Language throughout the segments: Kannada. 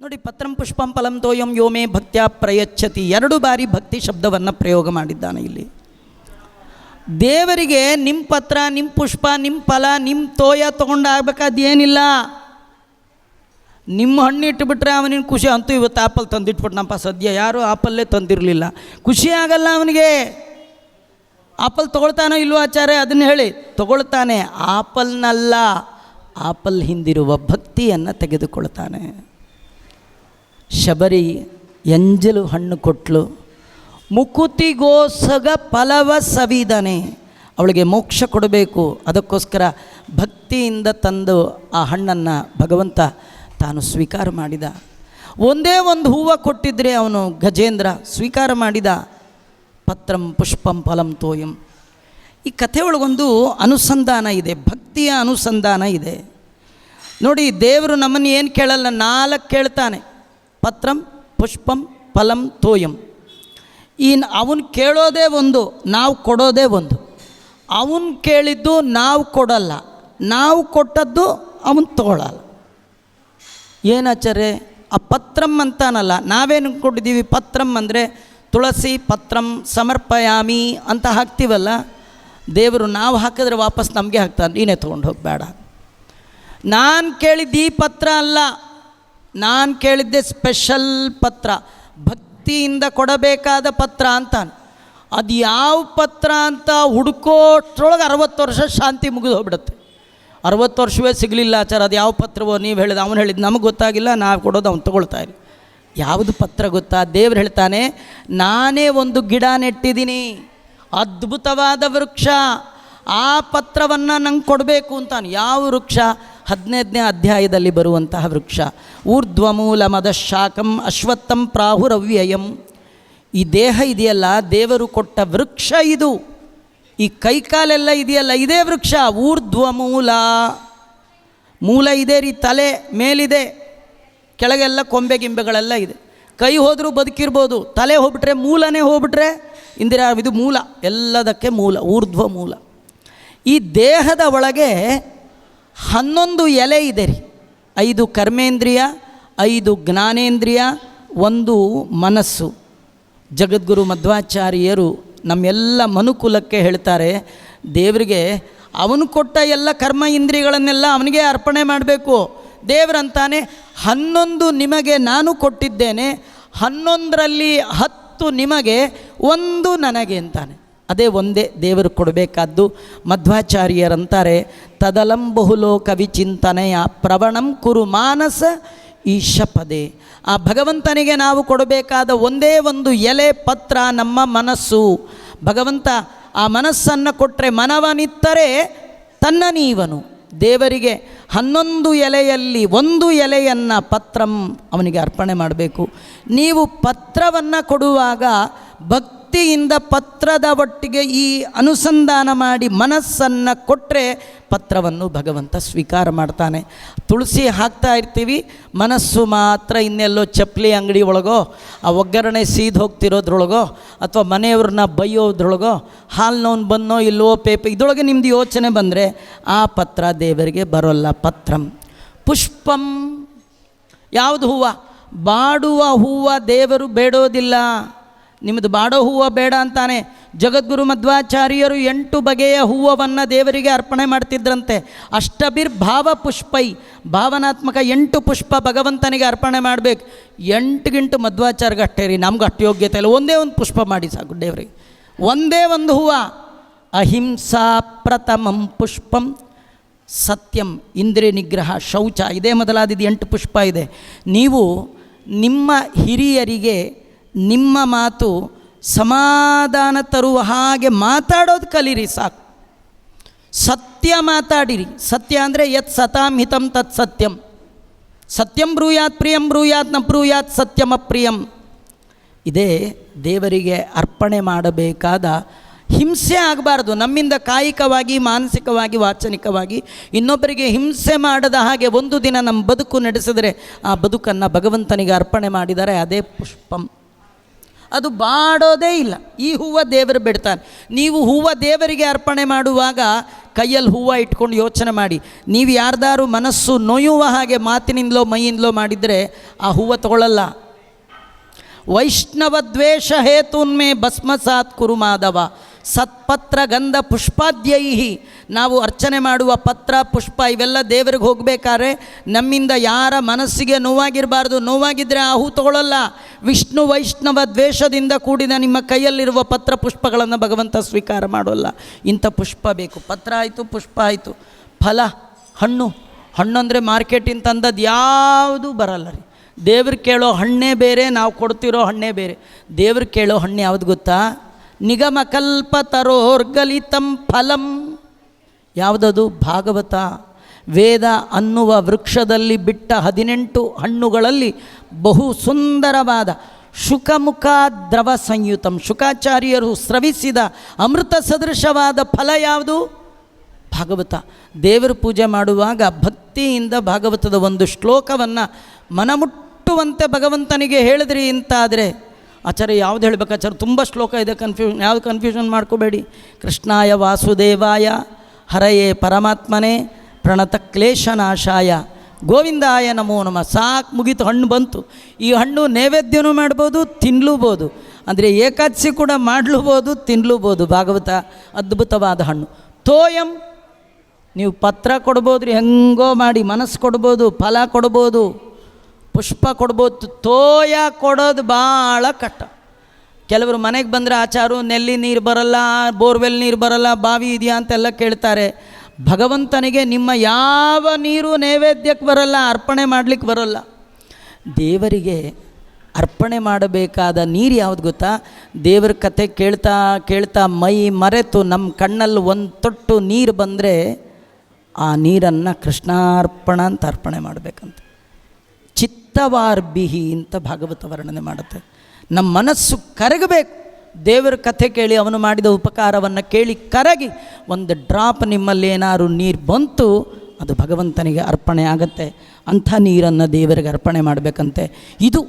ನೋಡಿ ಪತ್ರಂ ಪುಷ್ಪಂ ಫಲಂ ತೋಯಂ ಯೋಮೇ ಭಕ್ತ್ಯ ಪ್ರಯಚ್ಛತಿ. ಎರಡು ಬಾರಿ ಭಕ್ತಿ ಶಬ್ದವನ್ನು ಪ್ರಯೋಗ ಮಾಡಿದ್ದಾನೆ ಇಲ್ಲಿ. ದೇವರಿಗೆ ನಿಮ್ಮ ಪತ್ರ ನಿಮ್ಮ ಪುಷ್ಪ ನಿಮ್ಮ ಫಲ ನಿಮ್ಮ ತೋಯ ತೊಗೊಂಡಾಗಬೇಕಾದೇನಿಲ್ಲ ನಿಮ್ಮ ಹಣ್ಣು ಇಟ್ಟುಬಿಟ್ರೆ ಅವನಿಗೆ ಖುಷಿ. ಅಂತೂ ಇವತ್ತು ಆಪಲ್ ತಂದಿಟ್ಬಿಟ್ನಪ್ಪ ಸದ್ಯ ಯಾರೂ ಆಪಲ್ಲೇ ತಂದಿರಲಿಲ್ಲ. ಖುಷಿ ಆಗಲ್ಲ ಅವನಿಗೆ. ಆಪಲ್ ತೊಗೊಳ್ತಾನೋ ಇಲ್ವೋ ಆಚಾರ್ಯ, ಅದನ್ನು ಹೇಳಿ. ತೊಗೊಳ್ತಾನೆ. ಆಪಲ್ನಲ್ಲ, ಆಪಲ್ ಹಿಂದಿರುವ ಭಕ್ತಿಯನ್ನು ತೆಗೆದುಕೊಳ್ತಾನೆ. ಶಬರಿ ಎಂಜಲು ಹಣ್ಣು ಕೊಟ್ಲು. ಮುಕುತಿಗೋಸಗ ಫಲವ ಸವಿದನೆ. ಅವಳಿಗೆ ಮೋಕ್ಷ ಕೊಡಬೇಕು. ಅದಕ್ಕೋಸ್ಕರ ಭಕ್ತಿಯಿಂದ ತಂದು ಆ ಹಣ್ಣನ್ನು ಭಗವಂತ ತಾನು ಸ್ವೀಕಾರ ಮಾಡಿದ. ಒಂದೇ ಒಂದು ಹೂವು ಕೊಟ್ಟಿದ್ರೆ ಅವನು ಗಜೇಂದ್ರ ಸ್ವೀಕಾರ ಮಾಡಿದ. ಪತ್ರಂ ಪುಷ್ಪಂ ಫಲಂ ತೋಯಂ. ಈ ಕಥೆ ಒಳಗೊಂದು ಅನುಸಂಧಾನ ಇದೆ. ಭಕ್ತಿಯ ಅನುಸಂಧಾನ ಇದೆ. ನೋಡಿ, ದೇವರು ನಮ್ಮನ್ನು ಏನು ಕೇಳಲ್ಲ, ನಾಲ್ಕು ಕೇಳ್ತಾನೆ. ಪತ್ರಂ, ಪುಷ್ಪಂ, ಫಲಂ, ತೋಯಂ. ಈ ಅವನು ಕೇಳೋದೇ ಒಂದು, ನಾವು ಕೊಡೋದೇ ಒಂದು. ಅವನು ಕೇಳಿದ್ದು ನಾವು ಕೊಡಲ್ಲ, ನಾವು ಕೊಟ್ಟದ್ದು ಅವನು ತಗೊಳ್ಳಲ್ಲ ಏನಾಚಾರ್ಯ ಆ ಪತ್ರಂ ಅಂತಾನಲ್ಲ, ನಾವೇನು ಕೊಟ್ಟಿದ್ದೀವಿ ಪತ್ರಂ ಅಂದರೆ, ತುಳಸಿ ಪತ್ರಂ ಸಮರ್ಪಯಾಮಿ ಅಂತ ಹಾಕ್ತೀವಲ್ಲ, ದೇವರು ನಾವು ಹಾಕಿದ್ರೆ ವಾಪಸ್ ನಮಗೆ ಹಾಕ್ತಾನೆ, ನೀನೇ ತೊಗೊಂಡು ಹೋಗಬೇಡ. ನಾನು ಕೇಳಿದ್ದು ಈ ಪತ್ರ ಅಲ್ಲ ನಾನು ಕೇಳಿದ್ದೆ ಸ್ಪೆಷಲ್ ಪತ್ರ. ಭಕ್ತಿಯಿಂದ ಕೊಡಬೇಕಾದ ಪತ್ರ ಅಂತಾನೆ. ಅದು ಯಾವ ಪತ್ರ ಅಂತ ಹುಡುಕೋಷ್ಟ್ರೊಳಗೆ ಅರವತ್ತು ವರ್ಷ ಶಾಂತಿ ಮುಗಿದು ಹೋಗ್ಬಿಡುತ್ತೆ. ಅರವತ್ತು ವರ್ಷವೇ ಸಿಗಲಿಲ್ಲ ಆಚಾರ, ಅದು ಯಾವ ಪತ್ರವೋ ನೀವು ಹೇಳಿದ, ಅವನು ಹೇಳಿದ್ದು ನಮಗೆ ಗೊತ್ತಾಗಿಲ್ಲ, ನಾವು ಕೊಡೋದು ಅವ್ನು ತೊಗೊಳ್ತಾ ಇಲ್ಲ. ಯಾವುದು ಪತ್ರ ಗೊತ್ತಾ? ದೇವ್ರು ಹೇಳ್ತಾನೆ, ನಾನೇ ಒಂದು ಗಿಡ ನೆಟ್ಟಿದ್ದೀನಿ, ಅದ್ಭುತವಾದ ವೃಕ್ಷ, ಆ ಪತ್ರವನ್ನು ನಂಗೆ ಕೊಡಬೇಕು ಅಂತಾನೆ. ಯಾವ ವೃಕ್ಷ? ಹದಿನೈದನೇ ಅಧ್ಯಾಯದಲ್ಲಿ ಬರುವಂತಹ ವೃಕ್ಷ. ಊರ್ಧ್ವಮೂಲ ಮದಶಾಕಂ ಅಶ್ವತ್ಥಂ ಪ್ರಾಹುರವ್ಯಯಂ. ಈ ದೇಹ ಇದೆಯಲ್ಲ, ದೇವರು ಕೊಟ್ಟ ವೃಕ್ಷ ಇದು. ಈ ಕೈಕಾಲೆಲ್ಲ ಇದೆಯಲ್ಲ, ಇದೇ ವೃಕ್ಷ. ಊರ್ಧ್ವ ಮೂಲ ಮೂಲ ಇದೆ ರೀ, ತಲೆ ಮೇಲಿದೆ. ಕೆಳಗೆಲ್ಲ ಕೊಂಬೆ ಗಿಂಬೆಗಳೆಲ್ಲ ಇದೆ. ಕೈ ಹೋದರೂ ಬದುಕಿರ್ಬೋದು, ತಲೆ ಹೋಗ್ಬಿಟ್ರೆ ಮೂಲನೇ ಹೋಗ್ಬಿಟ್ರೆ, ಇಂದಿರಾ ಇದು ಮೂಲ, ಎಲ್ಲದಕ್ಕೆ ಮೂಲ ಊರ್ಧ್ವ ಮೂಲ ಈ ದೇಹದ ಒಳಗೆ ಹನ್ನೊಂದು ಎಲೆ ಇದೆ ರೀ. ಐದು ಕರ್ಮೇಂದ್ರಿಯ, ಐದು ಜ್ಞಾನೇಂದ್ರಿಯ, ಒಂದು ಮನಸ್ಸು. ಜಗದ್ಗುರು ಮಧ್ವಾಚಾರ್ಯರು ನಮ್ಮೆಲ್ಲ ಮನುಕುಲಕ್ಕೆ ಹೇಳ್ತಾರೆ, ದೇವರಿಗೆ ಅವನು ಕೊಟ್ಟ ಎಲ್ಲ ಕರ್ಮ ಇಂದ್ರಿಯಗಳನ್ನೆಲ್ಲ ಅವನಿಗೆ ಅರ್ಪಣೆ ಮಾಡಬೇಕು. ದೇವರಂತಾನೆ ಹನ್ನೊಂದು ನಿಮಗೆ ನಾನು ಕೊಟ್ಟಿದ್ದೇನೆ, ಹನ್ನೊಂದರಲ್ಲಿ ಹತ್ತು ನಿಮಗೆ, ಒಂದು ನನಗೆ ಅಂತಾನೆ. ಅದೇ ಒಂದೇ ದೇವರು ಕೊಡಬೇಕಾದ್ದು. ಮಧ್ವಾಚಾರ್ಯರಂತಾರೆ, ತದಲಂ ಬಹುಲೋಕ ವಿಚಿಂತನೆಯ ಪ್ರವಣಂ ಕುರು ಮಾನಸ ಈಶಪದೆ. ಆ ಭಗವಂತನಿಗೆ ನಾವು ಕೊಡಬೇಕಾದ ಒಂದೇ ಒಂದು ಎಲೆ ಪತ್ರ ನಮ್ಮ ಮನಸ್ಸು. ಭಗವಂತ ಆ ಮನಸ್ಸನ್ನು ಕೊಟ್ಟರೆ ಮನವನಿತ್ತರೆ ತನ್ನ ನೀವನು. ದೇವರಿಗೆ ಹನ್ನೊಂದು ಎಲೆಯಲ್ಲಿ ಒಂದು ಎಲೆಯನ್ನು ಪತ್ರಂ ಅವನಿಗೆ ಅರ್ಪಣೆ ಮಾಡಬೇಕು. ನೀವು ಪತ್ರವನ್ನು ಕೊಡುವಾಗ ಭಕ್ತಿಯಿಂದ ಪತ್ರದ ಒಟ್ಟಿಗೆ ಈ ಅನುಸಂಧಾನ ಮಾಡಿ ಮನಸ್ಸನ್ನು ಕೊಟ್ಟರೆ ಪತ್ರವನ್ನು ಭಗವಂತ ಸ್ವೀಕಾರ ಮಾಡ್ತಾನೆ. ತುಳಸಿ ಹಾಕ್ತಾ ಇರ್ತೀವಿ, ಮನಸ್ಸು ಮಾತ್ರ ಇನ್ನೆಲ್ಲೋ ಚಪ್ಪಲಿ ಅಂಗಡಿ ಒಳಗೋ, ಆ ಒಗ್ಗರಣೆ ಸೀದ್ ಹೋಗ್ತಿರೋದ್ರೊಳಗೋ, ಅಥವಾ ಮನೆಯವ್ರನ್ನ ಬೈಯೋದ್ರೊಳಗೋ, ಹಾಲ್ನೋನ್ ಬನ್ನೋ ಇಲ್ಲವೋ ಪೇಪ ಇದೊಳಗೆ ನಿಮ್ಮದು ಯೋಚನೆ ಬಂದರೆ ಆ ಪತ್ರ ದೇವರಿಗೆ ಬರೋಲ್ಲ, ಪತ್ರಂ. ಪುಷ್ಪಂ. ಯಾವುದು ಹೂವು? ಬಾಡುವ ಹೂವು ದೇವರು ಬೇಡೋದಿಲ್ಲ. ನಿಮ್ಮದು ಬಾಡೋ ಹೂವು ಬೇಡ ಅಂತಾನೆ ಜಗದ್ಗುರು ಮಧ್ವಾಚಾರ್ಯರು ಎಂಟು ಬಗೆಯ ಹೂವನ್ನು ದೇವರಿಗೆ ಅರ್ಪಣೆ ಮಾಡ್ತಿದ್ರಂತೆ. ಅಷ್ಟಬಿರ್ ಭಾವ ಪುಷ್ಪೈ. ಭಾವನಾತ್ಮಕ ಎಂಟು ಪುಷ್ಪ ಭಗವಂತನಿಗೆ ಅರ್ಪಣೆ ಮಾಡಬೇಕು. ಎಂಟು ಗಿಂಟು ಮಧ್ವಾಚಾರ್ಯಗೆ ಅಷ್ಟೇ ರೀ ನಮ್ಗೆ ಅಷ್ಟು ಯೋಗ್ಯತೆ ಇಲ್ಲ. ಒಂದೇ ಒಂದು ಪುಷ್ಪ ಮಾಡಿ ಸಾಕು ದೇವರಿಗೆ. ಒಂದೇ ಒಂದು ಹೂವು. ಅಹಿಂಸಾ ಪ್ರಥಮಂ ಪುಷ್ಪಂ ಸತ್ಯಂ ಇಂದ್ರಿಯ ನಿಗ್ರಹ ಶೌಚ. ಇದೇ ಮೊದಲಾದಿದ್ದು ಎಂಟು ಪುಷ್ಪ ಇದೆ. ನೀವು ನಿಮ್ಮ ಹಿರಿಯರಿಗೆ ನಿಮ್ಮ ಮಾತು ಸಮಾಧಾನ ತರುವ ಹಾಗೆ ಮಾತಾಡೋದು ಕಲೀರಿ ಸಾಕು. ಸತ್ಯ ಮಾತಾಡಿರಿ. ಸತ್ಯ ಅಂದರೆ ಯತ್ ಸತಾಂ ಹಿತಂ ತತ್ ಸತ್ಯಂ. ಸತ್ಯಂ ಬ್ರೂಯಾತ್, ಪ್ರಿಯಂ ಬ್ರೂಯಾತ್, ನ ಬ್ರೂಯಾತ್, ಸತ್ಯಮ ಪ್ರಿಯಂ. ಇದೇ ದೇವರಿಗೆ ಅರ್ಪಣೆ ಮಾಡಬೇಕಾದ ಹಿಂಸೆ ಆಗಬಾರ್ದು. ನಮ್ಮಿಂದ ಕಾಯಿಕವಾಗಿ, ಮಾನಸಿಕವಾಗಿ, ವಾಚನಿಕವಾಗಿ ಇನ್ನೊಬ್ಬರಿಗೆ ಹಿಂಸೆ ಮಾಡದ ಹಾಗೆ ಒಂದು ದಿನ ನಮ್ಮ ಬದುಕು ನಡೆಸಿದರೆ ಆ ಬದುಕನ್ನು ಭಗವಂತನಿಗೆ ಅರ್ಪಣೆ ಮಾಡಿದರೆ ಅದೇ ಪುಷ್ಪಂ. ಅದು ಬಾಡೋದೇ ಇಲ್ಲ. ಈ ಹೂವು ದೇವರು ಬಿಡ್ತಾನೆ. ನೀವು ಹೂವು ದೇವರಿಗೆ ಅರ್ಪಣೆ ಮಾಡುವಾಗ ಕೈಯಲ್ಲಿ ಹೂವು ಇಟ್ಕೊಂಡು ಯೋಚನೆ ಮಾಡಿ. ನೀವು ಯಾರ್ದಾರು ಮನಸ್ಸು ನೋಯುವ ಹಾಗೆ ಮಾತಿನಿಂದಲೋ ಮೈಯಿಂದಲೋ ಮಾಡಿದರೆ ಆ ಹೂವು ತಗೊಳ್ಳಲ್ಲ ವೈಷ್ಣವ ದ್ವೇಷ ಹೇತುನ್ಮೇ ಭಸ್ಮಸಾತ್ ಕುರು ಮಾಧವ ಸತ್ಪತ್ರ ಗಂಧ ಪುಷ್ಪಾದ್ಯೈಹಿ. ನಾವು ಅರ್ಚನೆ ಮಾಡುವ ಪತ್ರ, ಪುಷ್ಪ ಇವೆಲ್ಲ ದೇವರಿಗೆ ಹೋಗಬೇಕಾದ್ರೆ ನಮ್ಮಿಂದ ಯಾರ ಮನಸ್ಸಿಗೆ ನೋವಾಗಿರಬಾರ್ದು. ನೋವಾಗಿದ್ದರೆ ಆ ಹೂ ತಗೊಳ್ಳಲ್ಲ ವಿಷ್ಣು ವೈಷ್ಣವ ದ್ವೇಷದಿಂದ ಕೂಡಿದ ನಿಮ್ಮ ಕೈಯಲ್ಲಿರುವ ಪತ್ರ, ಪುಷ್ಪಗಳನ್ನು ಭಗವಂತ ಸ್ವೀಕಾರ ಮಾಡೋಲ್ಲ. ಇಂಥ ಪುಷ್ಪ ಬೇಕು. ಪತ್ರ ಆಯಿತು, ಪುಷ್ಪ ಆಯಿತು. ಫಲ, ಹಣ್ಣು. ಹಣ್ಣು ಅಂದರೆ ಮಾರ್ಕೆಟಿಂದ ತಂದದ್ದು ಯಾವುದೂ ಬರಲ್ಲ ರೀ. ದೇವ್ರು ಕೇಳೋ ಹಣ್ಣೇ ಬೇರೆ, ನಾವು ಕೊಡ್ತಿರೋ ಹಣ್ಣೇ ಬೇರೆ. ದೇವ್ರು ಕೇಳೋ ಹಣ್ಣು ಯಾವುದು ಗೊತ್ತಾ? ನಿಗಮ ಕಲ್ಪ ತರೋರ್ಗಲಿತಂ ಫಲಂ. ಯಾವುದದು? ಭಾಗವತ. ವೇದ ಅನ್ನುವ ವೃಕ್ಷದಲ್ಲಿ ಬಿಟ್ಟ ಹದಿನೆಂಟು ಹಣ್ಣುಗಳಲ್ಲಿ ಬಹು ಸುಂದರವಾದ ಶುಕಮುಖ ದ್ರವ ಸಂಯುತಂ. ಶುಕಾಚಾರ್ಯರು ಸ್ರವಿಸಿದ ಅಮೃತ ಸದೃಶವಾದ ಫಲ ಯಾವುದು? ಭಾಗವತ. ದೇವರ ಪೂಜೆ ಮಾಡುವಾಗ ಭಕ್ತಿಯಿಂದ ಭಾಗವತದ ಒಂದು ಶ್ಲೋಕವನ್ನು ಮನಮುಟ್ಟುವಂತೆ ಭಗವಂತನಿಗೆ ಹೇಳಿದ್ರಿ ಅಂತಾದರೆ ಆಚಾರ್ಯ, ಯಾವ್ದು ಹೇಳಬೇಕು ಆಚಾರ್ಯ? ತುಂಬ ಶ್ಲೋಕ ಇದೆ ಕನ್ಫ್ಯೂಷನ್ ಯಾವುದು ಕನ್ಫ್ಯೂಷನ್ ಮಾಡ್ಕೋಬೇಡಿ. ಕೃಷ್ಣಾಯ ವಾಸುದೇವಾಯ, ಹರಯೇ ಪರಮಾತ್ಮನೇ, ಪ್ರಣತ ಕ್ಲೇಶನಾಶಾಯ ಗೋವಿಂದಾಯ ನಮೋ ನಮ. ಸಾಕು ಮುಗೀತು, ಹಣ್ಣು ಬಂತು. ಈ ಹಣ್ಣು ನೈವೇದ್ಯನೂ ಮಾಡ್ಬೋದು, ತಿನ್ಲೂಬೋದು. ಅಂದರೆ ಏಕಾದಶಿ ಕೂಡ ಮಾಡಲೂಬೋದು, ತಿನ್ಲೂಬೋದು. ಭಾಗವತ ಅದ್ಭುತವಾದ ಹಣ್ಣು. ತೋಯಂ, ನೀವು ಪತ್ರ ಕೊಡ್ಬೋದು ರೀ ಹೆಂಗೋ ಮಾಡಿ, ಮನಸ್ಸು ಕೊಡ್ಬೋದು, ಫಲ ಕೊಡ್ಬೋದು. ಪುಷ್ಪ ಕೊಡ್ಬೋದು, ತೋಯ ಕೊಡೋದು ಭಾಳ ಕಷ್ಟ. ಕೆಲವರು ಮನೆಗೆ ಬಂದರೆ ಆಚಾರು, ನೆಲ್ಲಿ ನೀರು ಬರಲ್ಲ, ಬೋರ್ವೆಲ್ ನೀರು ಬರಲ್ಲ, ಬಾವಿ ಇದೆಯಾ ಅಂತೆಲ್ಲ ಕೇಳ್ತಾರೆ. ಭಗವಂತನಿಗೆ ನಿಮ್ಮ ಯಾವ ನೀರು ನೈವೇದ್ಯಕ್ಕೆ ಬರಲ್ಲ, ಅರ್ಪಣೆ ಮಾಡಲಿಕ್ಕೆ ಬರಲ್ಲ. ದೇವರಿಗೆ ಅರ್ಪಣೆ ಮಾಡಬೇಕಾದ ನೀರು ಯಾವುದು ಗೊತ್ತಾ? ದೇವರ ಕತೆ ಕೇಳ್ತಾ ಕೇಳ್ತಾ ಮೈ ಮರೆತು ನಮ್ಮ ಕಣ್ಣಲ್ಲಿ ಒಂದು ತೊಟ್ಟು ನೀರು ಬಂದರೆ ಆ ನೀರನ್ನು ಕೃಷ್ಣಾರ್ಪಣ ಅಂತ ಅರ್ಪಣೆ ಮಾಡಬೇಕಂತ. ಚಿತ್ತವಾರ್ಬಿಹಿ ಅಂತ ಭಾಗವತ ವರ್ಣನೆ ಮಾಡುತ್ತೆ. ನಮ್ಮ ಮನಸ್ಸು ಕರಗಬೇಕು. ದೇವರ ಕಥೆ ಕೇಳಿ ಅವನು ಮಾಡಿದ ಉಪಕಾರವನ್ನು ಕೇಳಿ ಕರಗಿ ಒಂದು ಡ್ರಾಪ್ ನಿಮ್ಮಲ್ಲಿ ಏನಾದ್ರು ನೀರು ಬಂತು, ಅದು ಭಗವಂತನಿಗೆ ಅರ್ಪಣೆ ಆಗತ್ತೆ. ಅಂಥ ನೀರನ್ನು ದೇವರಿಗೆ ಅರ್ಪಣೆ ಮಾಡಬೇಕಂತೆ. ಇದು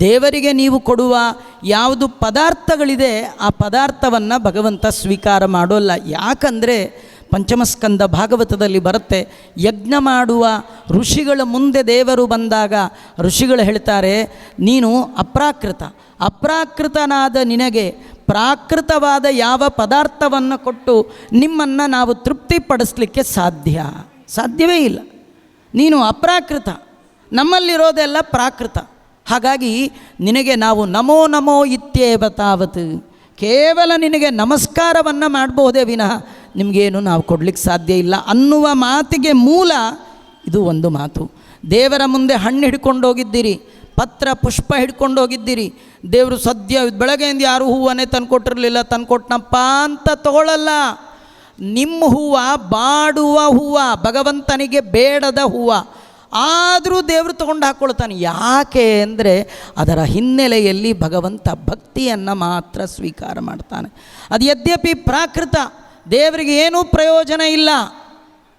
ದೇವರಿಗೆ ನೀವು ಕೊಡುವ ಯಾವುದು ಪದಾರ್ಥಗಳಿದೆ, ಆ ಪದಾರ್ಥವನ್ನು ಭಗವಂತ ಸ್ವೀಕಾರ ಮಾಡೋಲ್ಲ. ಯಾಕಂದರೆ ಪಂಚಮಸ್ಕಂದ ಭಾಗವತದಲ್ಲಿ ಬರುತ್ತೆ, ಯಜ್ಞ ಮಾಡುವ ಋಷಿಗಳ ಮುಂದೆ ದೇವರು ಬಂದಾಗ ಋಷಿಗಳು ಹೇಳ್ತಾರೆ, ನೀನು ಅಪ್ರಾಕೃತ, ಅಪ್ರಾಕೃತನಾದ ನಿನಗೆ ಪ್ರಾಕೃತವಾದ ಯಾವ ಪದಾರ್ಥವನ್ನು ಕೊಟ್ಟು ನಿಮ್ಮನ್ನು ನಾವು ತೃಪ್ತಿಪಡಿಸ್ಲಿಕ್ಕೆ ಸಾಧ್ಯ? ಸಾಧ್ಯವೇ ಇಲ್ಲ. ನೀನು ಅಪ್ರಾಕೃತ, ನಮ್ಮಲ್ಲಿರೋದೆಲ್ಲ ಪ್ರಾಕೃತ. ಹಾಗಾಗಿ ನಿನಗೆ ನಾವು ನಮೋ ನಮೋ ಇತ್ಯೇವ ತಾವತ್, ಕೇವಲ ನಿನಗೆ ನಮಸ್ಕಾರವನ್ನು ಮಾಡಬಹುದೇ ವಿನಃ ನಿಮಗೇನು ನಾವು ಕೊಡಲಿಕ್ಕೆ ಸಾಧ್ಯ ಇಲ್ಲ ಅನ್ನುವ ಮಾತಿಗೆ ಮೂಲ ಇದು ಒಂದು ಮಾತು. ದೇವರ ಮುಂದೆ ಹಣ್ಣು ಹಿಡ್ಕೊಂಡು ಹೋಗಿದ್ದೀರಿ, ಪತ್ರ ಪುಷ್ಪ ಹಿಡ್ಕೊಂಡು ಹೋಗಿದ್ದೀರಿ, ದೇವರು ಸದ್ಯ ಬೆಳಗ್ಗೆಯಿಂದ ಯಾರು ಹೂವನ್ನೇ ತಂದುಕೊಟ್ಟಿರಲಿಲ್ಲ ತಂದುಕೊಟ್ನಪ್ಪ ಅಂತ ತಗೊಳ್ಳಲ್ಲ ನಿಮ್ಮ ಹೂವು ಬಾಡುವ ಹೂವು, ಭಗವಂತನಿಗೆ ಬೇಡದ ಹೂವು, ಆದರೂ ದೇವರು ತಗೊಂಡು ಹಾಕ್ಕೊಳ್ತಾನೆ ಯಾಕೆ ಅಂದರೆ ಅದರ ಹಿನ್ನೆಲೆಯಲ್ಲಿ ಭಗವಂತ ಭಕ್ತಿಯನ್ನು ಮಾತ್ರ ಸ್ವೀಕಾರ ಮಾಡ್ತಾನೆ. ಅದು ಯದ್ಯಪಿ ಪ್ರಾಕೃತ ದೇವರಿಗೆ ಏನೂ ಪ್ರಯೋಜನ ಇಲ್ಲ.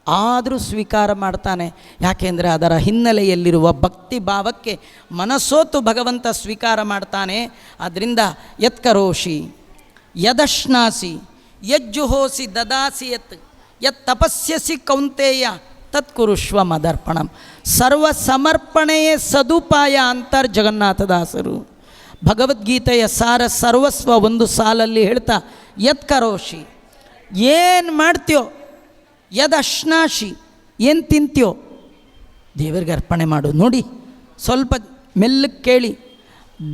ಆದರೂ ಸ್ವೀಕಾರ ಮಾಡ್ತಾನೆ. ಯಾಕೆಂದರೆ ಅದರ ಹಿನ್ನೆಲೆಯಲ್ಲಿರುವ ಭಕ್ತಿ ಭಾವಕ್ಕೆ ಮನಸ್ಸೋತು ಭಗವಂತ ಸ್ವೀಕಾರ ಮಾಡ್ತಾನೆ. ಅದರಿಂದ ಯತ್ಕರೋಷಿ ಯದಶ್ನಾಸಿ ಯಜ್ಜುಹೋಸಿ ದದಾಸಿ ಯತ್ ಯತ್ ತಪಸ್ಯಸಿ ಕೌಂತೆಯ ತತ್ಕುರುಷ್ವ ಮದರ್ಪಣಂ. ಸರ್ವ ಸಮರ್ಪಣೆಯೇ ಸದುಪಾಯ ಅಂತರ್ ಜಗನ್ನಾಥದಾಸರು. ಭಗವದ್ಗೀತೆಯ ಸಾರ ಸರ್ವಸ್ವ ಒಂದು ಸಾಲಲ್ಲಿ ಹೇಳ್ತಾ ಯತ್ ಕರೋಷಿ ಏನು ಮಾಡ್ತೀಯೋ ಯದಶ್ನಾಶಿ ಏನು ತಿಂತೀಯೋ, ದೇವರಿಗೆ ಅರ್ಪಣೆ ಮಾಡು. ನೋಡಿ, ಸ್ವಲ್ಪ ಮೆಲ್ಲಕ್ಕೆ ಕೇಳಿ.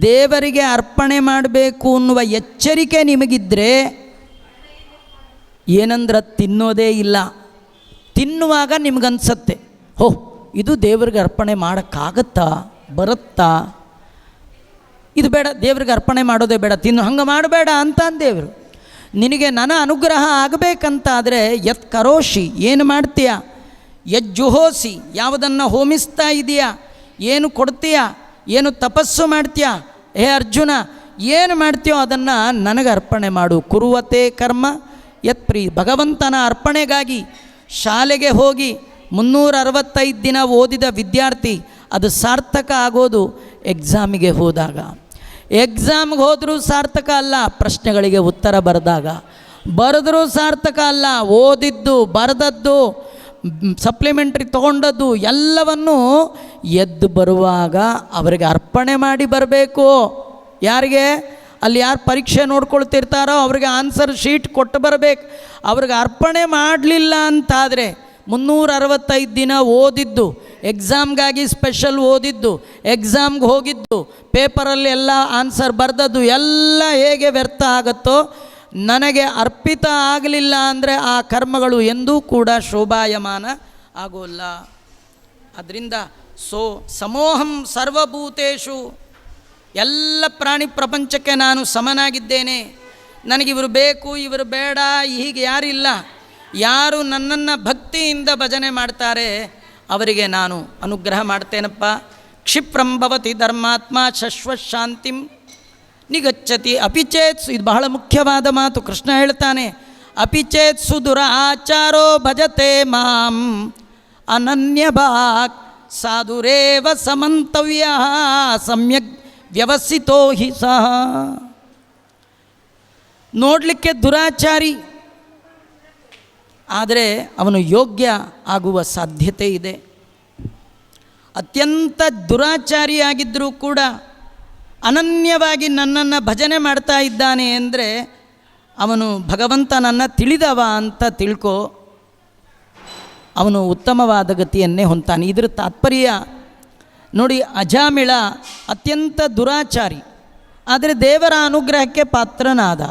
ದೇವರಿಗೆ ಅರ್ಪಣೆ ಮಾಡಬೇಕು ಅನ್ನುವ ಎಚ್ಚರಿಕೆ ನಿಮಗಿದ್ದರೆ ಏನಂದ್ರೆ ತಿನ್ನೋದೇ ಇಲ್ಲ. ತಿನ್ನುವಾಗ ನಿಮಗನ್ಸತ್ತೆ. ಹೋ, ಇದು ದೇವ್ರಿಗೆ ಅರ್ಪಣೆ ಮಾಡೋಕ್ಕಾಗತ್ತಾ? ಬರುತ್ತಾ? ಇದು ಬೇಡ, ದೇವ್ರಿಗೆ ಅರ್ಪಣೆ ಮಾಡೋದೇ ಬೇಡ. ತಿನ್ನು, ಹಂಗೆ ಮಾಡಬೇಡ ಅಂತ ದೇವರು ನಿನಗೆ ನನ್ನ ಅನುಗ್ರಹ ಆಗಬೇಕಂತಾದರೆ ಯತ್ ಕರೋಷಿ, ಏನು ಮಾಡ್ತೀಯ? ಯಜ್ಜುಹೋಸಿ ಯಾವುದನ್ನು ಹೋಮಿಸ್ತಾ ಇದೆಯಾ? ಏನು ಕೊಡ್ತೀಯ? ಏನು ತಪಸ್ಸು ಮಾಡ್ತೀಯ? ಹೇ ಅರ್ಜುನ, ಏನು ಮಾಡ್ತೀಯೋ ಅದನ್ನು ನನಗೆ ಅರ್ಪಣೆ ಮಾಡು. ಕುರುವತೆ ಕರ್ಮ, ಯತ್ ಪ್ರೀ, ಭಗವಂತನ ಅರ್ಪಣೆಗಾಗಿ ಶಾಲೆಗೆ ಹೋಗಿ ಮುನ್ನೂರ ಅರವತ್ತೈದು ದಿನ ಓದಿದ ವಿದ್ಯಾರ್ಥಿ, ಅದು ಸಾರ್ಥಕ ಆಗೋದು ಎಕ್ಸಾಮಿಗೆ ಹೋದಾಗ. ಎಕ್ಸಾಮ್ಗೆ ಹೋದರೂ ಸಾರ್ಥಕ ಅಲ್ಲ, ಪ್ರಶ್ನೆಗಳಿಗೆ ಉತ್ತರ ಬರೆದಾಗ. ಬರೆದರೂ ಸಾರ್ಥಕ ಅಲ್ಲ, ಓದಿದ್ದು, ಬರೆದದ್ದು ಸಪ್ಲಿಮೆಂಟ್ರಿ ತೊಗೊಂಡದ್ದು, ಎಲ್ಲವನ್ನು ಎದ್ದು ಬರುವಾಗ ಅವರಿಗೆ ಅರ್ಪಣೆ ಮಾಡಿ ಬರಬೇಕು. ಯಾರಿಗೆ? ಅಲ್ಲಿ ಯಾರು ಪರೀಕ್ಷೆ ನೋಡ್ಕೊಳ್ತಿರ್ತಾರೋ, ಅವ್ರಿಗೆ ಆನ್ಸರ್ ಶೀಟ್ ಕೊಟ್ಟು ಬರಬೇಕು. ಅವ್ರಿಗೆ ಅರ್ಪಣೆ ಮಾಡಲಿಲ್ಲ ಅಂತಾದರೆ ಮುನ್ನೂರ ಅರವತ್ತೈದು ದಿನ ಓದಿದ್ದು ಎಕ್ಸಾಮ್ಗಾಗಿ ಸ್ಪೆಷಲ್ ಓದಿದ್ದು ಎಕ್ಸಾಮ್ಗೆ ಹೋಗಿದ್ದು ಪೇಪರಲ್ಲಿ ಎಲ್ಲ ಆನ್ಸರ್ ಬರೆದದ್ದು, ಎಲ್ಲ ಹೇಗೆ ವ್ಯರ್ಥ ಆಗುತ್ತೋ, ನನಗೆ ಅರ್ಪಿತ ಆಗಲಿಲ್ಲ ಅಂದರೆ ಆ ಕರ್ಮಗಳು ಎಂದೂ ಕೂಡ ಶೋಭಾಯಮಾನ ಆಗೋಲ್ಲ. ಅದರಿಂದ ಸೋ, ಸಮೋಹಂ ಸರ್ವಭೂತೇಶು, ಎಲ್ಲ ಪ್ರಾಣಿ ಪ್ರಪಂಚಕ್ಕೆ ನಾನು ಸಮನಾಗಿದ್ದೇನೆ. ನನಗಿವರು ಬೇಕು, ಇವರು ಬೇಡ, ಹೀಗೆ ಯಾರಿಲ್ಲ. ಯಾರು ನನ್ನನ್ನು ಭಕ್ತಿಯಿಂದ ಭಜನೆ ಮಾಡ್ತಾರೆ, ಅವರಿಗೆ ನಾನು ಅನುಗ್ರಹ ಮಾಡ್ತೇನಪ್ಪ. ಕ್ಷಿಪ್ರಂಭವತಿ ಧರ್ಮಾತ್ಮ ಶಶ್ವಶಾಂತಿಂ. ನಿಗಚ್ಚತಿ ಅಪಿಚೇತ್ ಇದು ಬಹಳ ಮುಖ್ಯವಾದ ಮಾತು, ಕೃಷ್ಣ ಹೇಳ್ತಾನೆ ಅಪಿಚೇತ್ ಸುದುರ ಆಚಾರೋ ಭಜತೆ ಮಾಂ. ಅನನ್ಯ ಭಾಕ್, ಸಾಧುರೇವ ಸಮಂತವ್ಯ, ಸಮ್ಯಕ್ ವ್ಯವಸ್ಥಿತೋ ಹಿ ಸಹ. ನೋಡಲಿಕ್ಕೆ ದುರಾಚಾರಿ ಆದರೆ ಅವನು ಯೋಗ್ಯ ಆಗುವ ಸಾಧ್ಯತೆ ಇದೆ. ಅತ್ಯಂತ ದುರಾಚಾರಿಯಾಗಿದ್ದರೂ ಕೂಡ ಅನನ್ಯವಾಗಿ ನನ್ನನ್ನು ಭಜನೆ ಮಾಡ್ತಾ ಇದ್ದಾನೆ ಅಂದರೆ ಅವನು ಭಗವಂತನನ್ನು ತಿಳಿದವ ಅಂತ ತಿಳ್ಕೊ ಅವನು ಉತ್ತಮವಾದ ಗತಿಯನ್ನೇ ಹೊಂತಾನೆ ಇದರ ತಾತ್ಪರ್ಯ ನೋಡಿ, ಅಜಾಮಿಳ ಅತ್ಯಂತ ದುರಾಚಾರಿ. ಆದರೆ ದೇವರ ಅನುಗ್ರಹಕ್ಕೆ ಪಾತ್ರನಾದ.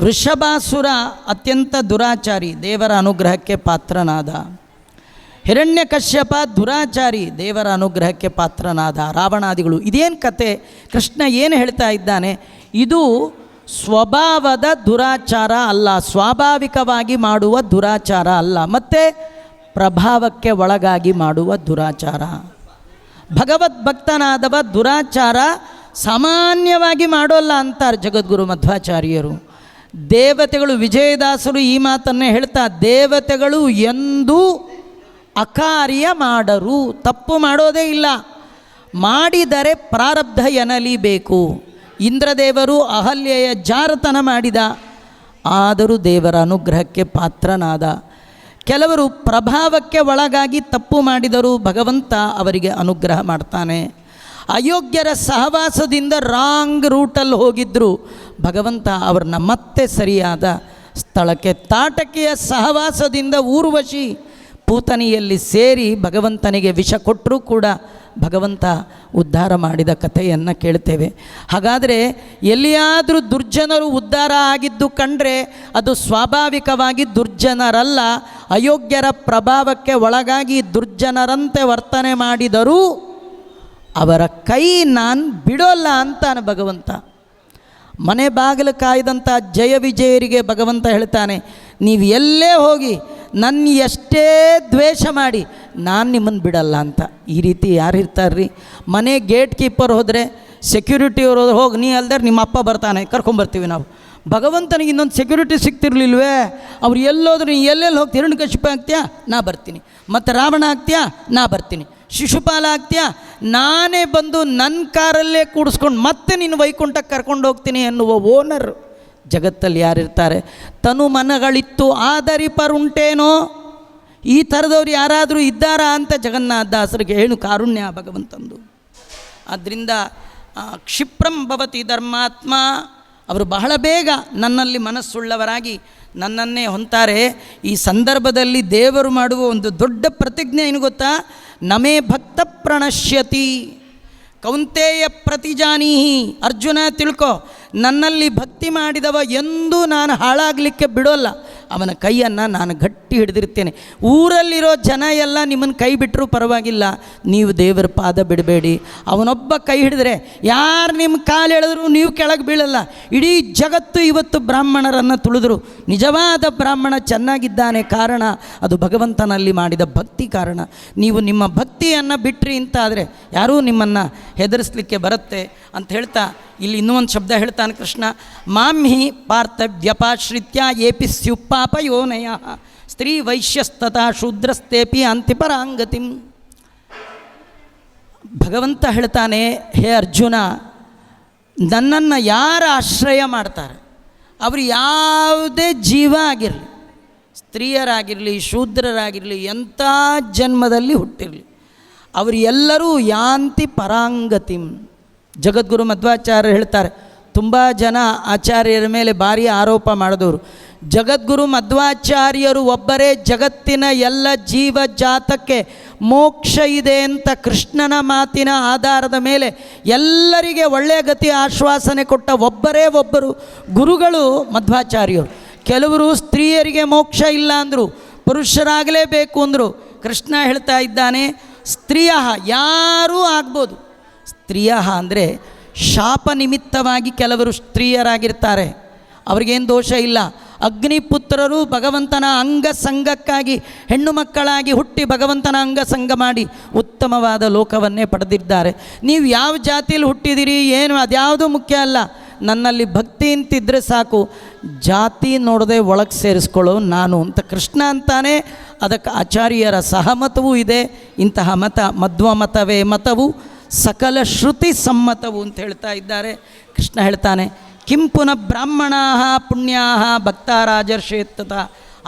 ವೃಷಭಾಸುರ ಅತ್ಯಂತ ದುರಾಚಾರಿ, ದೇವರ ಅನುಗ್ರಹಕ್ಕೆ ಪಾತ್ರನಾದ. ಹಿರಣ್ಯಕಶ್ಯಪ ದುರಾಚಾರಿ, ದೇವರ ಅನುಗ್ರಹಕ್ಕೆ ಪಾತ್ರನಾದ. ರಾವಣಾದಿಗಳು, ಇದೇನು ಕತೆ? ಕೃಷ್ಣ ಏನು ಹೇಳ್ತಾ ಇದ್ದಾನೆ? ಇದು ಸ್ವಭಾವದ ದುರಾಚಾರ ಅಲ್ಲ, ಸ್ವಾಭಾವಿಕವಾಗಿ ಮಾಡುವ ದುರಾಚಾರ ಅಲ್ಲ, ಮತ್ತು ಪ್ರಭಾವಕ್ಕೆ ಒಳಗಾಗಿ ಮಾಡುವ ದುರಾಚಾರ. ಭಗವದ್ಭಕ್ತನಾದವ ದುರಾಚಾರ ಸಾಮಾನ್ಯವಾಗಿ ಮಾಡೋಲ್ಲ ಅಂತಾರೆ ಜಗದ್ಗುರು ಮಧ್ವಾಚಾರ್ಯರು. ದೇವತೆಗಳು ವಿಜಯದಾಸರು ಈ ಮಾತನ್ನು ಹೇಳ್ತಾ, ದೇವತೆಗಳು ಎಂದೂ ಅಕಾರ್ಯ ಮಾಡರು, ತಪ್ಪು ಮಾಡೋದೇ ಇಲ್ಲ. ಮಾಡಿದರೆ ಪ್ರಾರಬ್ಧ ಎನಲಿಬೇಕು ಇಂದ್ರದೇವರು ಅಹಲ್ಯೆಯ ಜಾರತನ ಮಾಡಿದ, ಆದರೂ ದೇವರ ಅನುಗ್ರಹಕ್ಕೆ ಪಾತ್ರನಾದ. ಕೆಲವರು ಪ್ರಭಾವಕ್ಕೆ ಒಳಗಾಗಿ ತಪ್ಪು ಮಾಡಿದರೂ ಭಗವಂತ ಅವರಿಗೆ ಅನುಗ್ರಹ ಮಾಡ್ತಾನೆ. ಅಯೋಗ್ಯರ ಸಹವಾಸದಿಂದ ರಾಂಗ್ ರೂಟಲ್ಲಿ ಹೋಗಿದ್ದರು ಭಗವಂತ ಅವ್ರನ್ನ ಮತ್ತೆ ಸರಿಯಾದ ಸ್ಥಳಕ್ಕೆ ತಾಟಕಿಯ ಸಹವಾಸದಿಂದ ಊರ್ವಶಿ ಪೂತನಿಯಲ್ಲಿ ಸೇರಿ ಭಗವಂತನಿಗೆ ವಿಷ ಕೊಟ್ಟರೂ ಕೂಡ ಭಗವಂತ ಉದ್ಧಾರ ಮಾಡಿದ ಕಥೆಯನ್ನು ಕೇಳ್ತೇವೆ. ಹಾಗಾದರೆ ಎಲ್ಲಿಯಾದರೂ ದುರ್ಜನರು ಉದ್ಧಾರ ಆಗಿದ್ದು ಕಂಡ್ರೆ ಅದು ಸ್ವಾಭಾವಿಕವಾಗಿ ದುರ್ಜನರಲ್ಲ, ಅಯೋಗ್ಯರ ಪ್ರಭಾವಕ್ಕೆ ಒಳಗಾಗಿ ದುರ್ಜನರಂತೆ ವರ್ತನೆ ಮಾಡಿದರೂ ಅವರ ಕೈ ನಾನು ಬಿಡೋಲ್ಲ ಅಂತಾನೆ ಭಗವಂತ. ಮನೆ ಬಾಗಿಲು ಕಾಯ್ದಂಥ ಜಯ ವಿಜಯರಿಗೆ ಭಗವಂತ ಹೇಳ್ತಾನೆ, ನೀವು ಎಲ್ಲೇ ಹೋಗಿ ನನ್ನ ಎಷ್ಟೇ ದ್ವೇಷ ಮಾಡಿ, ನಾನು ನಿಮ್ಮನ್ನು ಬಿಡಲ್ಲ ಅಂತ. ಈ ರೀತಿ ಯಾರು ಇರ್ತಾರ್ರಿ? ಮನೆ ಗೇಟ್ ಕೀಪರ್ ಹೋದರೆ ಸೆಕ್ಯೂರಿಟಿ ಅವರು ಹೋಗಿ, ನೀ ಅಲ್ಲದೆ ನಿಮ್ಮ ಅಪ್ಪ ಬರ್ತಾನೆ, ಕರ್ಕೊಂಬರ್ತೀವಿ ನಾವು. ಭಗವಂತನಿಗೆ ಇನ್ನೊಂದು ಸೆಕ್ಯೂರಿಟಿ ಸಿಗ್ತಿರ್ಲಿಲ್ವೇ? ಅವ್ರು ಎಲ್ಲೋದ್ರೂ, ನೀ ಎಲ್ಲೆಲ್ಲಿ ಹೋಗ್ತಿ? ಹಿರಣ್ಯಕಶಿಪ ಆಗ್ತೀಯಾ? ನಾ ಬರ್ತೀನಿ. ಮತ್ತು ರಾವಣ ಆಗ್ತೀಯಾ? ನಾ ಬರ್ತೀನಿ. ಶಿಶುಪಾಲ ಆಗ್ತೀಯಾ ನಾನೇ ಬಂದು ನನ್ನ ಕಾರಲ್ಲೇ ಕೂಡಿಸ್ಕೊಂಡು ಮತ್ತೆ ನೀನು ವೈಕುಂಠಕ್ಕೆ ಕರ್ಕೊಂಡು ಹೋಗ್ತೀನಿ ಎನ್ನುವ ಓನರ್ ಜಗತ್ತಲ್ಲಿ ಯಾರಿರ್ತಾರೆ? ತನು ಮನಗಳಿತ್ತು ಆದರಿಪರುಂಟೇನೋ ಈ ಥರದವ್ರು ಯಾರಾದರೂ ಇದ್ದಾರಾ ಅಂತ ಜಗನ್ನಾಥದಾಸರಿಗೆ ಹೇಳು ಕಾರುಣ್ಯ ಭಗವಂತಂದು. ಆದ್ದರಿಂದ ಕ್ಷಿಪ್ರಂ ಭವತಿ ಧರ್ಮಾತ್ಮ ಅವರು ಬಹಳ ಬೇಗ ನನ್ನಲ್ಲಿ ಮನಸ್ಸುಳ್ಳವರಾಗಿ ನನ್ನನ್ನೇ ಹೊಂತಾರೆ ಈ ಸಂದರ್ಭದಲ್ಲಿ ದೇವರು ಮಾಡುವ ಒಂದು ದೊಡ್ಡ ಪ್ರತಿಜ್ಞೆ ಏನು ಗೊತ್ತಾ? ನಮೇ ಭಕ್ತ ಪ್ರಣಶ್ಯತಿ. ಕೌಂತೆಯ ಪ್ರತಿಜಾನೀಹಿ. ಅರ್ಜುನ ತಿಳ್ಕೊ, ನನ್ನಲ್ಲಿ ಭಕ್ತಿ ಮಾಡಿದವ ಎಂದೂ ನಾನು ಹಾಳಾಗಲಿಕ್ಕೆ ಬಿಡೋಲ್ಲ. ಅವನ ಕೈಯನ್ನು ನಾನು ಗಟ್ಟಿ ಹಿಡಿದಿರ್ತೇನೆ ಊರಲ್ಲಿರೋ ಜನ ಎಲ್ಲ ನಿಮ್ಮನ್ನು ಕೈ ಬಿಟ್ಟರೂ ಪರವಾಗಿಲ್ಲ. ನೀವು ದೇವರ ಪಾದ ಬಿಡಬೇಡಿ. ಅವನೊಬ್ಬ ಕೈ ಹಿಡಿದ್ರೆ ಯಾರು ನಿಮ್ಮ ಕಾಲು ಎಳೆದ್ರು ನೀವು ಕೆಳಗೆ ಬೀಳಲ್ಲ. ಇಡೀ ಜಗತ್ತು ಇವತ್ತು ಬ್ರಾಹ್ಮಣರನ್ನು ತುಳಿದ್ರು. ನಿಜವಾದ ಬ್ರಾಹ್ಮಣ ಚೆನ್ನಾಗಿದ್ದಾನೆ ಕಾರಣ ಅದು ಭಗವಂತನಲ್ಲಿ ಮಾಡಿದ ಭಕ್ತಿ ಕಾರಣ. ನೀವು ನಿಮ್ಮ ಭಕ್ತಿಯನ್ನು ಬಿಟ್ರಿ ಅಂತಾದರೆ ಯಾರೂ ನಿಮ್ಮನ್ನು ಹೆದರಿಸ್ಲಿಕ್ಕೆ ಬರುತ್ತೆ ಅಂತ ಹೇಳ್ತಾ ಇಲ್ಲಿ ಇನ್ನೂ ಒಂದು ಶಬ್ದ ಹೇಳ್ತಾನೆ ಕೃಷ್ಣ, ಮಾಂಹಿ ಪಾರ್ಥ ವ್ಯಪಾಶ್ರಿತ್ಯ ಏಪಿ ಸ್ಯುಪ್ಪಾಪ ಯೋನಯ ಸ್ತ್ರೀ ವೈಶ್ಯಸ್ತತಾ ಶೂದ್ರಸ್ತೇಪಿ ಅಂತಿಪರಾಂಗತಿಂ. ಭಗವಂತ ಹೇಳ್ತಾನೆ, ಹೇ ಅರ್ಜುನ, ನನ್ನನ್ನು ಯಾರು ಆಶ್ರಯ ಮಾಡ್ತಾರೆ? ಅವರು ಯಾವುದೇ ಜೀವ ಆಗಿರಲಿ, ಸ್ತ್ರೀಯರಾಗಿರಲಿ, ಶೂದ್ರರಾಗಿರಲಿ, ಎಂಥ ಜನ್ಮದಲ್ಲಿ ಹುಟ್ಟಿರಲಿ, ಅವರು ಎಲ್ಲರೂ ಯಾಂತಿ ಪರಾಂಗತಿಂ. ಜಗದ್ಗುರು ಮಧ್ವಾಚಾರ್ಯರು ಹೇಳ್ತಾರೆ, ತುಂಬ ಜನ ಆಚಾರ್ಯರ ಮೇಲೆ ಭಾರಿ ಆರೋಪ ಮಾಡಿದವರು. ಜಗದ್ಗುರು ಮಧ್ವಾಚಾರ್ಯರು ಒಬ್ಬರೇ ಜಗತ್ತಿನ ಎಲ್ಲ ಜೀವ ಜಾತಕ್ಕೆ ಮೋಕ್ಷ ಇದೆ ಅಂತ ಕೃಷ್ಣನ ಮಾತಿನ ಆಧಾರದ ಮೇಲೆ ಎಲ್ಲರಿಗೆ ಒಳ್ಳೆಯ ಗತಿ ಆಶ್ವಾಸನೆ ಕೊಟ್ಟ ಒಬ್ಬರೇ ಒಬ್ಬರು ಗುರುಗಳು ಮಧ್ವಾಚಾರ್ಯರು. ಕೆಲವರು ಸ್ತ್ರೀಯರಿಗೆ ಮೋಕ್ಷ ಇಲ್ಲ ಅಂದರು, ಪುರುಷರಾಗಲೇಬೇಕು ಅಂದರು. ಕೃಷ್ಣ ಹೇಳ್ತಾ ಇದ್ದಾನೆ ಸ್ತ್ರೀಯ ಯಾರೂ ಆಗ್ಬೋದು. ಸ್ತ್ರೀಯ ಅಂದರೆ ಶಾಪ ನಿಮಿತ್ತವಾಗಿ ಕೆಲವರು ಸ್ತ್ರೀಯರಾಗಿರ್ತಾರೆ. ಅವ್ರಿಗೇನು ದೋಷ ಇಲ್ಲ. ಅಗ್ನಿಪುತ್ರರು ಭಗವಂತನ ಅಂಗ ಸಂಘಕ್ಕಾಗಿ, ಹೆಣ್ಣು ಮಕ್ಕಳಾಗಿ ಹುಟ್ಟಿ ಭಗವಂತನ ಅಂಗ ಸಂಘ ಮಾಡಿ ಉತ್ತಮವಾದ ಲೋಕವನ್ನೇ ಪಡೆದಿದ್ದಾರೆ. ನೀವು ಯಾವ ಜಾತಿಯಲ್ಲಿ ಹುಟ್ಟಿದಿರಿ, ಏನು, ಅದ್ಯಾವುದೂ ಮುಖ್ಯ ಅಲ್ಲ. ನನ್ನಲ್ಲಿ ಭಕ್ತಿ ಅಂತಿದ್ದರೆ ಸಾಕು. ಜಾತಿ ನೋಡದೆ ಒಳಗೆ ಸೇರಿಸ್ಕೊಳ್ಳೋ ನಾನು ಅಂತ ಕೃಷ್ಣ ಅಂತಾನೆ, ಅದಕ್ಕೆ ಆಚಾರ್ಯರ ಸಹಮತವೂ ಇದೆ. ಇಂತಹ ಮತ ಮಧ್ವ ಮತವೇ ಮತವು. ಸಕಲ ಶ್ರುತಿ ಸಮ್ಮತವು ಅಂತ ಹೇಳ್ತಾ ಇದ್ದಾರೆ. ಕೃಷ್ಣ ಹೇಳ್ತಾನೆ, ಕಿಂಪುನ ಬ್ರಾಹ್ಮಣ ಪುಣ್ಯಾ ಭಕ್ತಾರಾಜರ್ಷೇತ್ತತ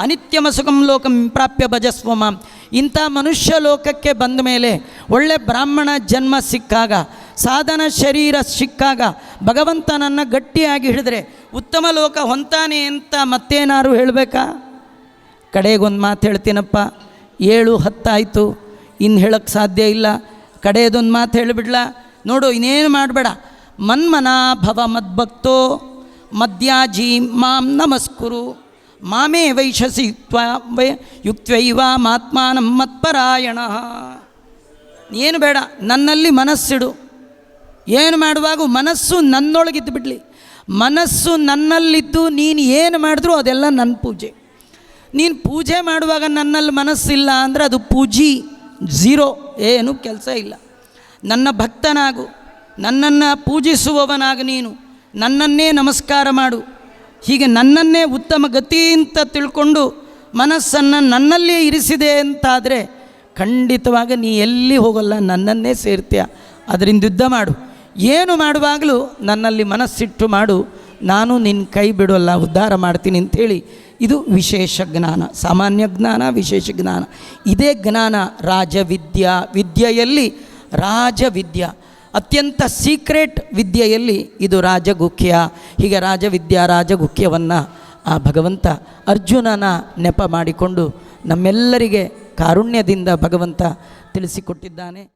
ಅನಿತ್ಯಮ ಸುಖಂ ಲೋಕಂ ಪ್ರಾಪ್ಯ ಭಜಸ್ವ ಮಾಂ ಇಂಥ ಮನುಷ್ಯ ಲೋಕಕ್ಕೆ ಬಂದ ಮೇಲೆ ಒಳ್ಳೆ ಬ್ರಾಹ್ಮಣ ಜನ್ಮ ಸಿಕ್ಕಾಗ, ಸಾಧನ ಶರೀರ ಸಿಕ್ಕಾಗ ಭಗವಂತನನ್ನು ಗಟ್ಟಿಯಾಗಿ ಹಿಡಿದ್ರೆ ಉತ್ತಮ ಲೋಕ ಹೊಂತಾನೆ ಅಂತ ಮತ್ತೇನಾರು ಹೇಳಬೇಕಾ? ಕಡೆಗೊಂದು ಮಾತು ಹೇಳ್ತೀನಪ್ಪ, ಏಳು ಹತ್ತಾಯಿತು ಇನ್ನು ಹೇಳಕ್ಕೆ ಸಾಧ್ಯ ಇಲ್ಲ ಕಡೆಯದೊಂದು ಮಾತು ಹೇಳಿಬಿಡ್ಲ? ನೋಡು, ಇನ್ನೇನು ಮಾಡಬೇಡ. ಮನ್ಮನಾ ಭವ ಮದ್ಭಕ್ತೋ, ಮದ್ಯಾಜಿ ಮಾಂ ನಮಸ್ಕುರು. ಮಾಮೇ ವೈಶಸಿ ಯುಕ್ತ ವೈ ಯುಕ್ತೈವ ಮಾತ್ಮಾನಂ ಮತ್ಪರಾಯಣ. ಏನು ಬೇಡ, ನನ್ನಲ್ಲಿ ಮನಸ್ಸಿಡು. ಏನು ಮಾಡುವಾಗ ಮನಸ್ಸು ನನ್ನೊಳಗಿದ್ದು ಬಿಡಲಿ. ಮನಸ್ಸು ನನ್ನಲ್ಲಿದ್ದು, ನೀನು ಏನು ಮಾಡಿದ್ರೂ ಅದೆಲ್ಲ ನನ್ನ ಪೂಜೆ. ನೀನು ಪೂಜೆ ಮಾಡುವಾಗ ನನ್ನಲ್ಲಿ ಮನಸ್ಸಿಲ್ಲ ಅಂದರೆ ಅದು ಪೂಜಿ, ಝೀರೋ. ಏನು ಕೆಲಸ ಇಲ್ಲ. ನನ್ನ ಭಕ್ತನಾಗು, ನನ್ನನ್ನು ಪೂಜಿಸುವವನಾಗ ನೀನು, ನನ್ನನ್ನೇ ನಮಸ್ಕಾರ ಮಾಡು. ಹೀಗೆ ನನ್ನನ್ನೇ ಉತ್ತಮ ಗತಿ ಅಂತ ತಿಳ್ಕೊಂಡು ಮನಸ್ಸನ್ನು ನನ್ನಲ್ಲೇ ಇರಿಸಿದೆ ಅಂತಾದರೆ ಖಂಡಿತವಾಗ ನೀ ಎಲ್ಲಿ ಹೋಗಲ್ಲ, ನನ್ನನ್ನೇ ಸೇರ್ತೀಯ. ಅದರಿಂದ ಯುದ್ಧ ಮಾಡು. ಏನು ಮಾಡುವಾಗಲೂ ನನ್ನಲ್ಲಿ ಮನಸ್ಸಿಟ್ಟು ಮಾಡು. ನಾನು ನಿನ್ನ ಕೈ ಬಿಡೋಲ್ಲ ಉದ್ಧಾರ ಮಾಡ್ತೀನಿ ಅಂಥೇಳಿ ಇದು ವಿಶೇಷ ಜ್ಞಾನ, ಸಾಮಾನ್ಯ ಜ್ಞಾನ, ವಿಶೇಷ ಜ್ಞಾನ. ಇದೇ ಜ್ಞಾನ ರಾಜವಿದ್ಯಾ ವಿದ್ಯೆಯಲ್ಲಿ, ರಾಜವಿದ್ಯಾ. ಅತ್ಯಂತ ಸೀಕ್ರೆಟ್ ವಿದ್ಯೆಯಲ್ಲಿ ಇದು ರಾಜಗುಖ್ಯ ಹೀಗೆ ರಾಜವಿದ್ಯಾ ರಾಜಗುಖ್ಯವನ್ನು ಆ ಭಗವಂತ ಅರ್ಜುನನ ನೆಪ ಮಾಡಿಕೊಂಡು ನಮ್ಮೆಲ್ಲರಿಗೆ ಕಾರುಣ್ಯದಿಂದ ಭಗವಂತ ತಿಳಿಸಿಕೊಟ್ಟಿದ್ದಾನೆ.